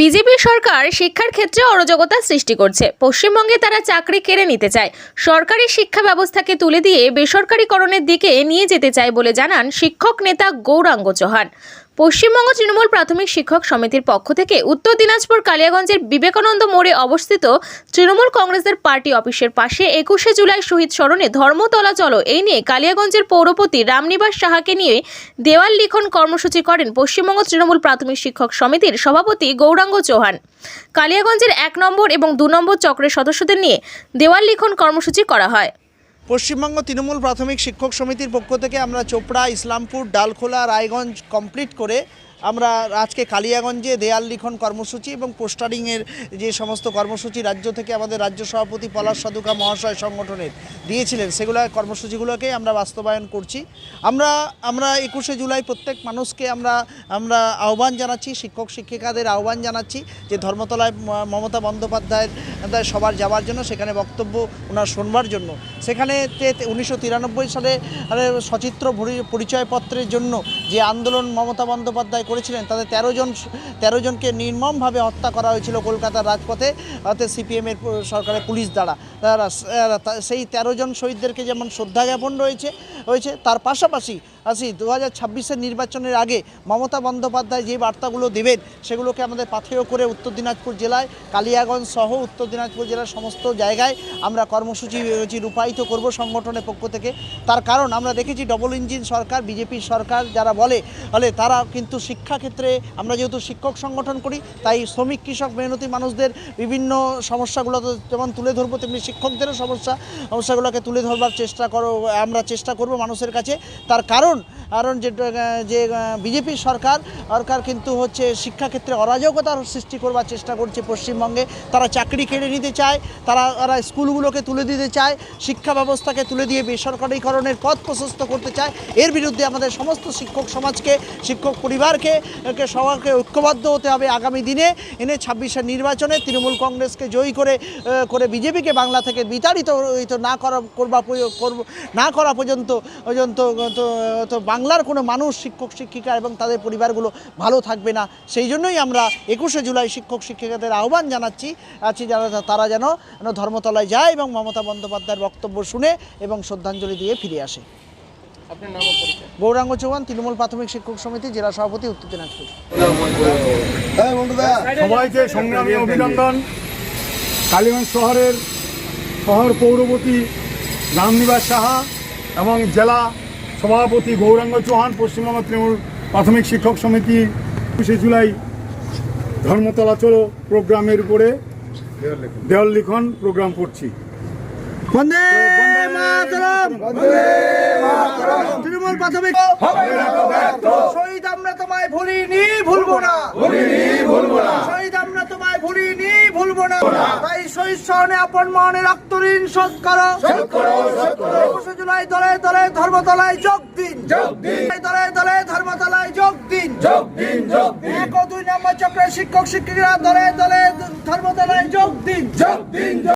BJP সরকার শিক্ষার ক্ষেত্রে অরাজকতা সৃষ্টি করছে। পশ্চিমবঙ্গে তারা চাকরি কেড়ে নিতে চায়। সরকারি শিক্ষা ব্যবস্থাকে তুলে দিয়ে বেসরকারিকরণের দিকে নিয়ে যেতে চায় বলে জানান শিক্ষক নেতা গৌরাঙ্গ চৌহান। পশ্চিমবঙ্গ তৃণমূল প্রাথমিক শিক্ষক সমিতির পক্ষ থেকে উত্তর দিনাজপুর কালিয়াগঞ্জের বিবেকানন্দ মোড়ে অবস্থিত তৃণমূল কংগ্রেসের পার্টি অফিসের পাশে একুশে জুলাই শহীদ স্মরণে ধর্মতলা চলো। এই নিয়ে কালিয়াগঞ্জের পৌরপতি রামনিবাস সাহাকে নিয়ে দেওয়াল লিখন কর্মসূচি করেন পশ্চিমবঙ্গ তৃণমূল প্রাথমিক শিক্ষক সমিতির সভাপতি গৌরাঙ্গ চৌহান। কালিয়াগঞ্জের এক নম্বর এবং দু নম্বর চক্রের সদস্যদের নিয়ে দেওয়াল লিখন কর্মসূচি করা হয়। পশ্চিমবঙ্গ তৃণমূল প্রাথমিক শিক্ষক সমিতির পক্ষ থেকে আমরা চোপড়া ইসলামপুর ডালখোলা রায়গঞ্জ কমপ্লিট করে আমরা আজকে কালিয়াগঞ্জে দেয়াল লিখন কর্মসূচি এবং পোস্টারিংয়ের যে সমস্ত কর্মসূচি রাজ্য থেকে আমাদের রাজ্য সভাপতি পলাশ সাধুকা মহাশয় সংগঠনের দিয়েছিলেন, সেগুলো কর্মসূচিগুলোকে আমরা বাস্তবায়ন করছি। আমরা আমরা একুশে জুলাই প্রত্যেক মানুষকে আমরা আমরা আহ্বান জানাচ্ছি, শিক্ষক শিক্ষিকাদের আহ্বান জানাচ্ছি যে ধর্মতলায় মমতা বন্দ্যোপাধ্যায়ের সবার যাওয়ার জন্য সেখানে বক্তব্য ওনার শোনবার জন্য। সেখানে উনিশশো তিরানব্বই সালে সচিত্র পরিচয়পত্রের জন্য যে আন্দোলন মমতা বন্দ্যোপাধ্যায় করেছিলেন তাদের তেরো জন, তেরো জনকে নির্মমভাবে হত্যা করা হয়েছিল কলকাতার রাজপথে, অর্থাৎ সিপিএমের সরকারের পুলিশ দ্বারা। সেই তেরো জন শহীদদেরকে যেমন শ্রদ্ধা জ্ঞাপন রয়েছে হয়েছে। তার পাশাপাশি আসি দু হাজার নির্বাচনের আগে মমতা বন্দ্যোপাধ্যায় যে বার্তাগুলো দেবেন, সেগুলোকে আমাদের পাথেয় করে উত্তর দিনাজপুর জেলায়, কালিয়াগঞ্জ সহ উত্তর দিনাজপুর জেলার সমস্ত জায়গায় আমরা কর্মসূচি রূপায়িত করব সংগঠনের পক্ষ থেকে। তার কারণ আমরা দেখেছি ডবল ইঞ্জিন সরকার, বিজেপির সরকার যারা বলে বলে তারা কিন্তু শিক্ষাক্ষেত্রে আমরা যেহেতু শিক্ষক সংগঠন করি, তাই শ্রমিক, কৃষক, মেহনতি মানুষদের বিভিন্ন সমস্যাগুলো যেমন তুলে ধরবো, তেমনি শিক্ষকদেরও সমস্যা, সমস্যাগুলোকে তুলে ধরবার চেষ্টা করো, আমরা চেষ্টা করব। মানুষের কাছে। তার কারণ কারণ যে যে বিজেপির সরকার সরকার কিন্তু হচ্ছে শিক্ষাক্ষেত্রে অরাজকতার সৃষ্টি করবার চেষ্টা করছে পশ্চিমবঙ্গে। তারা চাকরি কেড়ে নিতে চায়, তারা তারা স্কুলগুলোকে তুলে দিতে চায়, শিক্ষা ব্যবস্থাকে তুলে দিয়ে বেসরকারীকরণের পথ প্রশস্ত করতে চায়। এর বিরুদ্ধে আমাদের সমস্ত শিক্ষক সমাজকে, শিক্ষক পরিবারকে সবাইকে ঐক্যবদ্ধ হতে হবে আগামী দিনে। এনে ছাব্বিশের নির্বাচনে তৃণমূল কংগ্রেসকে জয়ী করে করে বিজেপিকে বাংলা থেকে বিতাড়িত না করা করবা, না করা পর্যন্ত তো বাংলার কোনো মানুষ শিক্ষক শিক্ষিকা এবং তাদের পরিবারগুলো ভালো থাকবে না সেই জন্যই আমরা একুশে জুলাই শিক্ষক শিক্ষিকাদের আহ্বান জানাচ্ছি আছি যারা তারা যেন যেন ধর্মতলায় যায় এবং মমতা বন্দ্যোপাধ্যায়ের বক্তব্য শুনে এবং শ্রদ্ধাঞ্জলি দিয়ে ফিরে আসে। আপনার নাম গৌরাঙ্গ চৌহান তৃণমূল প্রাথমিক শিক্ষক সমিতি জেলা সভাপতি উত্তর দিনাজপুর। সবাইকে সংগ্রামী অভিনন্দন। কালীগঞ্জ শহরের শহর পৌরপতি রামনিবাস সাহা এবং জেলা সভাপতি গৌরাঙ্গ চৌহান পশ্চিমবঙ্গ তৃণমূল প্রাথমিক শিক্ষক সমিতি একুশে জুলাই ধর্মতলা চলো প্রোগ্রামের উপরে দেওয়াল লিখন প্রোগ্রাম করছি। তৃণমূল প্রাথমিক শহীদ আমরা তোমায় ভুলিনি ভুলবো না। শহীদ আমরা তোমায় ভুলিনি ভুলবো না। তাই শহীদ স্মরণে আপন মনে রক্ত ঋণ শোধ করো। জুলাই দলে দলে ধর্মতলায় যোগ দিন। যোগ দিন। দলে দলে ধর্মতলায় যোগ দিন। যোগ দিন যোগ দিন। এক ও দুই নম্বর চক্রের শিক্ষক শিক্ষিকারা দলে দলে ধর্মতলায় যোগ দিন। যোগ দিন